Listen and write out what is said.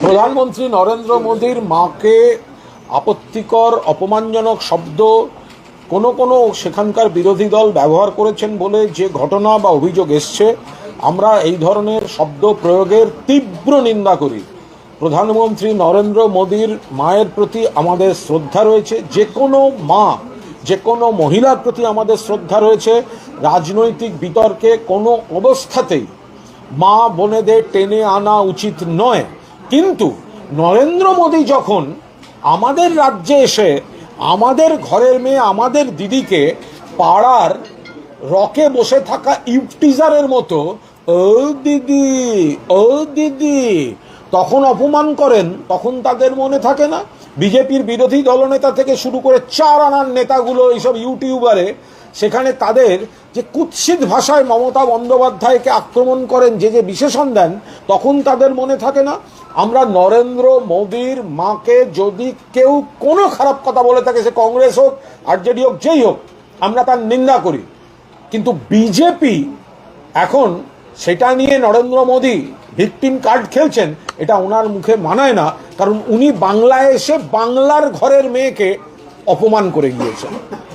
প্রধানমন্ত্রী নরেন্দ্র মোদীর মাকে আপত্তিকর, অপমানজনক শব্দ কোনো কোনো সেখানকার বিরোধী দল ব্যবহার করেছেন বলে যে ঘটনা বা অভিযোগ এসছে, আমরা এই ধরনের শব্দ প্রয়োগের তীব্র নিন্দা করি। প্রধানমন্ত্রী নরেন্দ্র মোদীর মায়ের প্রতি আমাদের শ্রদ্ধা রয়েছে। যে কোনো মা, যে কোনো মহিলার প্রতি আমাদের শ্রদ্ধা রয়েছে। রাজনৈতিক বিতর্কে কোনো অবস্থাতেই মা বোনেদের টেনে আনা উচিত নয়। কিন্তু নরেন্দ্র মোদী যখন আমাদের রাজ্যে এসে আমাদের ঘরের মেয়ে, আমাদের দিদিকে পাড়ার রকে বসে থাকা ইউটিজারের মতো, ও দিদি ও দিদি, তখন অপমান করেন, তখন তাদের মনে থাকে না? বিজেপির বিরোধী দলনেতা থেকে শুরু করে চার আনার নেতাগুলো এইসব ইউটিউবারে, সেখানে তাদের যে কুৎসিত ভাষায় মমতা বন্দ্যোপাধ্যায়কে আক্রমণ করেন, যে যে বিশেষণ দেন, তখন তাদের মনে থাকে না? আমরা নরেন্দ্র মোদীর মাকে যদি কেউ কোনো খারাপ কথা বলে থাকে, সে কংগ্রেস হোক, আরজেডি হোক, যেই হোক, আমরা তার নিন্দা করি। কিন্তু বিজেপি এখন সেটা নিয়ে নরেন্দ্র মোদী ভিকটিম কার্ড খেলছেন, এটা ওনার মুখে মানায় না, কারণ উনি বাংলায় এসে বাংলার ঘরের মেয়েকে অপমান করে গিয়েছেন।